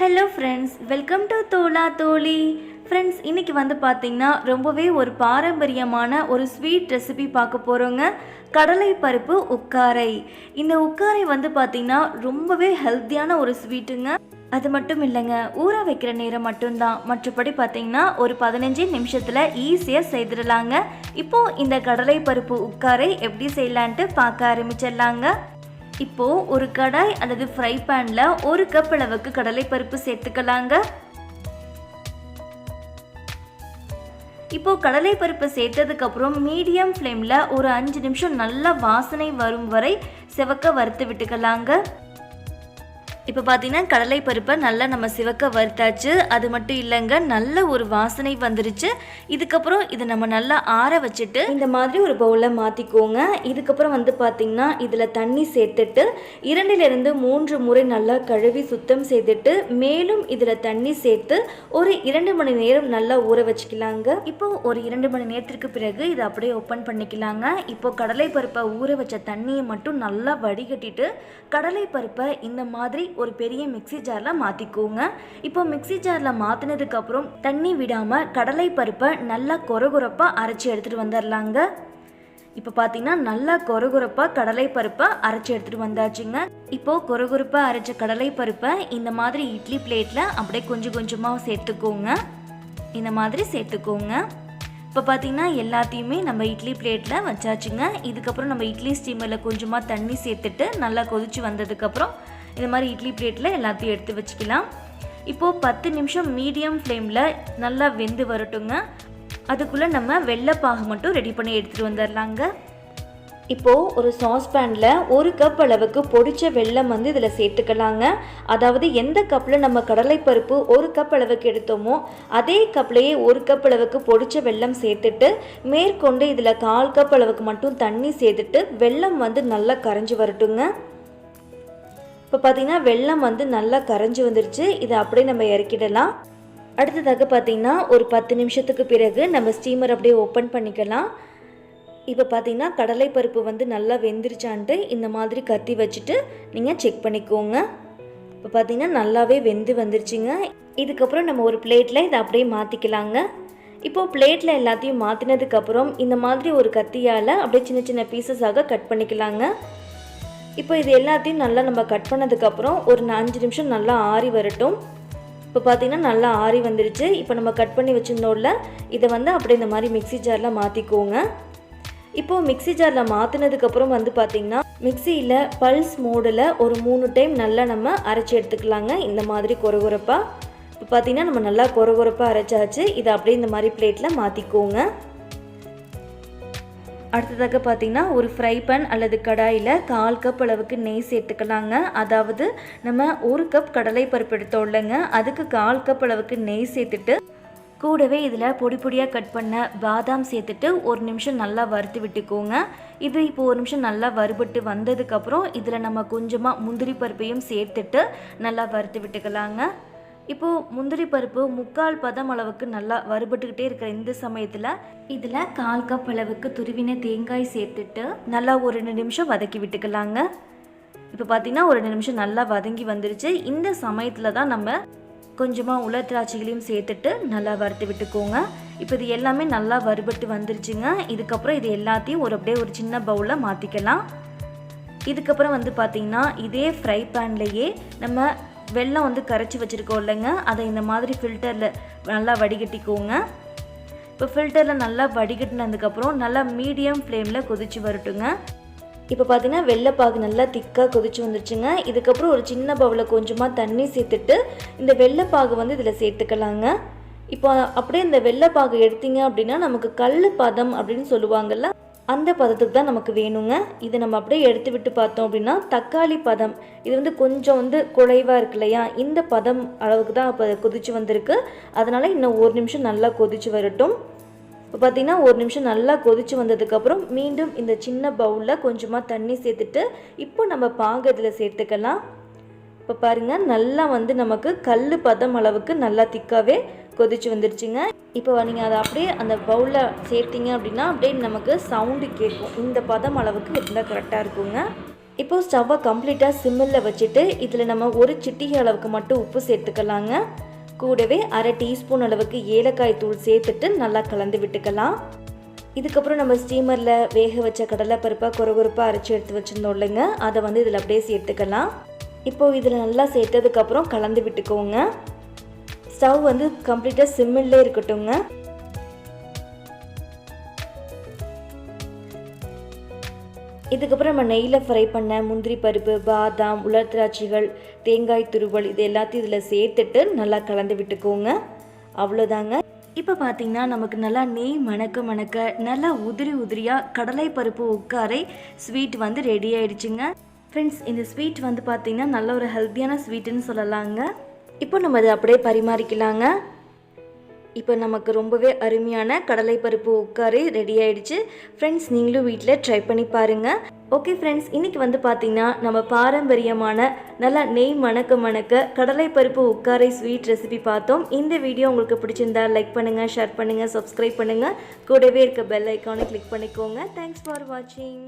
Hello friends welcome to Thola Thozhi friends இன்றைக்கி வந்து பார்த்திங்கன்னா ரொம்பவே ஒரு பாரம்பரியமான ஒரு ஸ்வீட் ரெசிபி பார்க்க போகிறோங்க கடலை பருப்பு உக்காரை. இந்த உக்காரை வந்து பார்த்தீங்கன்னா ரொம்பவே ஹெல்த்தியான ஒரு ஸ்வீட்டுங்க அது மட்டும் இல்லைங்க ஊற வைக்கிற நேரம் மட்டும்தான். மற்றபடி பார்த்தீங்கன்னா ஒரு பதினஞ்சு நிமிஷத்தில் ஈஸியாக செய்திடலாங்க. இப்போது இந்த கடலை பருப்பு உக்காரை எப்படி செய்யலான்ட்டு பார்க்க ஆரம்பிச்சிடலாங்க. இப்போ ஒரு கடாய் அல்லது ஃப்ரை பேன்ல ஒரு கப் அளவுக்கு கடலைப்பருப்பு சேர்த்துக்கலாங்க. இப்போ கடலைப்பருப்பு சேர்த்ததுக்கு அப்புறம் மீடியம் ஃப்ளேமில் ஒரு அஞ்சு நிமிஷம் நல்ல வாசனை வரும் வரை செவக்க வறுத்து விட்டுக்கலாங்க. இப்போ பார்த்தீங்கன்னா கடலைப்பருப்பை நல்லா நம்ம சிவக்க வறுத்தாச்சு. அது மட்டும் இல்லைங்க நல்ல ஒரு வாசனை வந்துருச்சு. இதுக்கப்புறம் இதை நம்ம நல்லா ஆற வச்சுட்டு இந்த மாதிரி ஒரு பவுலில் மாற்றிக்கோங்க இதுக்கப்புறம் வந்து பார்த்தீங்கன்னா இதில் தண்ணி சேர்த்துட்டு இரண்டிலிருந்து மூன்று முறை நல்லா கழுவி சுத்தம் செய்துட்டு மேலும் இதில் தண்ணி சேர்த்து ஒரு இரண்டு மணி நேரம் நல்லா ஊற வச்சுக்கலாங்க. இப்போ ஒரு இரண்டு மணி நேரத்திற்கு பிறகு இதை அப்படியே ஓப்பன் பண்ணிக்கலாங்க. இப்போ கடலைப்பருப்பை ஊற வச்ச தண்ணியை மட்டும் நல்லா வடிகட்டிட்டு கடலைப்பருப்பை இந்த மாதிரி ஒரு பெரிய மிக்ஸி ஜாரில் மாற்றிக்கோங்க இப்போ மிக்ஸி ஜாரில் மாற்றினதுக்கப்புறம் தண்ணி விடாமல் கடலைப்பருப்பை நல்லா கொரகொரப்பாக அரைச்சி எடுத்துகிட்டு வந்துடலாங்க இப்போ பார்த்தீங்கன்னா நல்லா கொரகொரப்பாக கடலைப்பருப்பை அரைச்சி எடுத்துகிட்டு வந்தாச்சுங்க. இப்போது கொரகொரப்பாக அரைச்ச கடலைப்பருப்பை இந்த மாதிரி இட்லி பிளேட்டில் அப்படியே கொஞ்சம் கொஞ்சமாக சேர்த்துக்கோங்க. இந்த மாதிரி சேர்த்துக்கோங்க. இப்போ பார்த்தீங்கன்னா எல்லாத்தையுமே நம்ம இட்லி பிளேட்டில் வச்சாச்சுங்க. இதுக்கப்புறம் நம்ம இட்லி ஸ்டீமரில் கொஞ்சமாக தண்ணி சேர்த்துட்டு நல்லா கொதிச்சு வந்ததுக்கப்புறம் இந்த மாதிரி இட்லி பிளேட்டில் எல்லாத்தையும் எடுத்து வச்சுக்கலாம். இப்போது பத்து நிமிஷம் மீடியம் ஃப்ளேமில் நல்லா வெந்து வரட்டுங்க. அதுக்குள்ளே நம்ம வெள்ளைப்பாகு மட்டும் ரெடி பண்ணி எடுத்துகிட்டு வந்துடலாங்க இப்போது ஒரு சாஸ்பேனில் ஒரு கப் அளவுக்கு பொடிச்ச வெல்லம் வந்து இதில் சேர்த்துக்கலாங்க. அதாவது எந்த கப்பில் நம்ம கடலைப்பருப்பு ஒரு கப் அளவுக்கு எடுத்தோமோ அதே கப்லேயே ஒரு கப் அளவுக்கு பொடிச்ச வெல்லம் சேர்த்துட்டு மேற்கொண்டு இதில் கால் கப் அளவுக்கு மட்டும் தண்ணி சேர்த்துட்டு வெல்லம் வந்து நல்லா கரைஞ்சி வரட்டுங்க. இப்போ பார்த்தீங்கன்னா வெள்ளம் வந்து நல்லா கரைஞ்சி வந்துருச்சு. இதை அப்படியே நம்ம இறக்கிடலாம். அடுத்ததாக பார்த்தீங்கன்னா ஒரு பத்து நிமிஷத்துக்கு பிறகு நம்ம ஸ்டீமர் அப்படியே ஓப்பன் பண்ணிக்கலாம். இப்போ பார்த்தீங்கன்னா கடலைப்பருப்பு வந்து நல்லா வெந்துருச்சான்ட்டு இந்த மாதிரி கத்தி வச்சுட்டு நீங்கள் செக் பண்ணிக்கோங்க. இப்போ பார்த்தீங்கன்னா நல்லாவே வெந்து வந்துருச்சுங்க. இதுக்கப்புறம் நம்ம ஒரு பிளேட்டில் இதை அப்படியே மாற்றிக்கலாங்க இப்போது பிளேட்டில் எல்லாத்தையும் மாற்றினதுக்கப்புறம் இந்த மாதிரி ஒரு கத்தியால் அப்படியே சின்ன சின்ன பீசஸாக கட் பண்ணிக்கலாங்க. இப்போ இது எல்லாத்தையும் நல்லா நம்ம கட் பண்ணதுக்கப்புறம் ஒரு அஞ்சு நிமிஷம் நல்லா ஆறி வரட்டும். இப்போ பார்த்தீங்கன்னா நல்லா ஆறி வந்துருச்சு. இப்போ நம்ம கட் பண்ணி வச்சுருந்தோம்ல இதை வந்து அப்படியே இந்த மாதிரி மிக்ஸி ஜாரில் மாற்றிக்கோங்க இப்போது மிக்ஸி ஜாரில் மாற்றினதுக்கப்புறம் வந்து பார்த்திங்கன்னா மிக்சியில் பல்ஸ் மோடில் ஒரு மூணு டைம் நல்லா நம்ம அரைச்சி எடுத்துக்கலாங்க இந்த மாதிரி கொரகொரப்பாக இப்போ பார்த்தீங்கன்னா நம்ம நல்லா கொரகொரப்பாக அரைச்சாச்சு. இதை அப்படியே இந்த மாதிரி பிளேட்டில் மாற்றிக்கோங்க அடுத்ததாக பார்த்தீங்கன்னா ஒரு ஃப்ரை பேன் அல்லது கடாயில் கால் கப் அளவுக்கு நெய் சேர்த்துக்கலாங்க. அதாவது நம்ம ஒரு கப் கடலை பருப்பு இல்லைங்க. அதுக்கு கால் கப் அளவுக்கு நெய் சேர்த்துட்டு கூடவே இதில் பொடி பொடியாக கட் பண்ண பாதாம் சேர்த்துட்டு ஒரு நிமிஷம் நல்லா வறுத்து விட்டுக்கோங்க. இது இப்போ ஒரு நிமிஷம் நல்லா வறுபட்டு வந்ததுக்கப்புறம் இதில் நம்ம கொஞ்சமாக முந்திரி பருப்பையும் சேர்த்துட்டு நல்லா வறுத்து விட்டுக்கலாங்க. இப்போது முந்திரி பருப்பு முக்கால் பதம் அளவுக்கு நல்லா வறுபட்டுக்கிட்டே இருக்கிற இந்த சமயத்தில் இதில் கால் கப் அளவுக்கு துருவின தேங்காய் சேர்த்துட்டு நல்லா ஒரு ரெண்டு நிமிஷம் வதக்கி விட்டுக்கலாங்க. இப்போ பார்த்தீங்கன்னா ஒரு ரெண்டு நிமிஷம் நல்லா வதங்கி வந்துருச்சு. இந்த சமயத்தில் தான் நம்ம கொஞ்சமாக உலர் திராட்சைகளையும் சேர்த்துட்டு நல்லா வறுத்து விட்டுக்கோங்க. இப்போ இது எல்லாமே நல்லா வறுபட்டு வந்துருச்சுங்க. இதுக்கப்புறம் இது எல்லாத்தையும் ஒரு அப்படியே ஒரு சின்ன பவுலில் மாற்றிக்கலாம் இதுக்கப்புறம் வந்து பார்த்திங்கன்னா இதே ஃப்ரை பேன்லேயே நம்ம வெள்ளம் வந்து கரைச்சி வச்சுருக்கோம் இல்லைங்க. அதை இந்த மாதிரி ஃபில்டரில் நல்லா வடிகட்டிக்கோங்க. இப்போ ஃபில்டரில் நல்லா வடிகட்டினதுக்கப்புறம் நல்லா மீடியம் ஃப்ளேமில் கொதிச்சு வரட்டுங்க. இப்போ பார்த்தீங்கன்னா வெள்ளைப்பாகு நல்லா திக்காக கொதிச்சு வந்துருச்சுங்க. இதுக்கப்புறம் ஒரு சின்ன பவுலில் கொஞ்சமாக தண்ணி சேர்த்துட்டு இந்த வெள்ளைப்பாகு வந்து இதில் சேர்த்துக்கலாங்க. இப்போ அப்படியே இந்த வெள்ளைப்பாகு எடுத்தீங்க அப்படின்னா நமக்கு கல் பதம் அப்படின்னு சொல்லுவாங்கல்ல அந்த பதத்துக்கு தான் நமக்கு வேணுங்க. இதை நம்ம அப்படியே எடுத்து விட்டு பார்த்தோம் அப்படின்னா தக்காளி பதம். இது வந்து கொஞ்சம் வந்து குறைவாக இருக்கு இல்லையா? இந்த பதம் அளவுக்கு தான் இப்போ கொதிச்சு வந்திருக்கு. அதனால் இன்னும் ஒரு நிமிஷம் நல்லா கொதிச்சு வரட்டும். இப்போ பார்த்தீங்கன்னா ஒரு நிமிஷம் நல்லா கொதிச்சு வந்ததுக்கப்புறம் மீண்டும் இந்த சின்ன பவுலில் கொஞ்சமாக தண்ணி சேர்த்துட்டு இப்போ நம்ம பாகு இதில் சேர்த்துக்கலாம். இப்போ பாருங்கள் நல்லா வந்து நமக்கு கல் பதம் அளவுக்கு நல்லா திக்காகவே கொதிச்சு வந்துருச்சுங்க. இப்போ நீங்கள் அதை அப்படியே அந்த பவுலில் சேர்த்திங்க அப்படின்னா அப்படியே நமக்கு சவுண்டு கேட்கும். இந்த பதம் அளவுக்கு இருந்தால் கரெக்டாக இருக்குங்க. இப்போது ஸ்டவ்வை கம்ப்ளீட்டாக சிம்மில் வச்சுட்டு இதில் நம்ம ஒரு சிட்டிகை அளவுக்கு மட்டும் உப்பு சேர்த்துக்கலாங்க. கூடவே அரை டீஸ்பூன் அளவுக்கு ஏலக்காய் தூள் சேர்த்துட்டு நல்லா கலந்து விட்டுக்கலாம். இதுக்கப்புறம் நம்ம ஸ்டீமரில் வேக வச்ச கடலைப்பருப்பாக குறகுறுப்பாக அரைச்சி எடுத்து வச்சுருந்தோம் இல்லைங்க. அதை வந்து இதில் அப்படியே சேர்த்துக்கலாம். இப்போது இதில் நல்லா சேர்த்ததுக்கப்புறம் கலந்து விட்டுக்கோங்க. ஸ்டவ் வந்து கம்ப்ளீட்டாக சிம்மிலே இருக்கட்டுங்க இதுக்கப்புறம் நம்ம நெய்யில் ஃப்ரை பண்ண முந்திரி பருப்பு பாதாம் உலர் திராட்சைகள் தேங்காய் துருவல் இது எல்லாத்தையும் இதில் சேர்த்துட்டு நல்லா கலந்து விட்டுக்கோங்க. அவ்வளோதாங்க. இப்போ பார்த்தீங்கன்னா நமக்கு நல்லா நெய் மணக்க மணக்க நல்லா உதிரி உதிரியாக கடலை பருப்பு உட்காரை ஸ்வீட் வந்து ரெடி ஆயிடுச்சுங்க. ஃப்ரெண்ட்ஸ் இந்த ஸ்வீட் வந்து பார்த்தீங்கன்னா நல்ல ஒரு ஹெல்த்தியான ஸ்வீட்டுன்னு சொல்லலாங்க. இப்போ நம்ம அதை அப்படியே பரிமாறிக்கலாங்க. இப்போ நமக்கு ரொம்பவே அருமையான கடலை பருப்பு உட்காரி ரெடி ஆயிடுச்சு. ஃப்ரெண்ட்ஸ் நீங்களும் வீட்டில் ட்ரை பண்ணி பாருங்கள் ஓகே ஃப்ரெண்ட்ஸ் இன்றைக்கி வந்து பார்த்திங்கன்னா நம்ம பாரம்பரியமான நல்லா நெய் மணக்க மணக்க கடலை பருப்பு உட்காரை ஸ்வீட் ரெசிபி பார்த்தோம். இந்த வீடியோ உங்களுக்கு பிடிச்சிருந்தா லைக் பண்ணுங்கள் ஷேர் பண்ணுங்கள் சப்ஸ்கிரைப் பண்ணுங்கள் கூடவே இருக்க பெல் ஐக்கானை கிளிக் பண்ணிக்கோங்க. தேங்க்ஸ் ஃபார் வாட்சிங்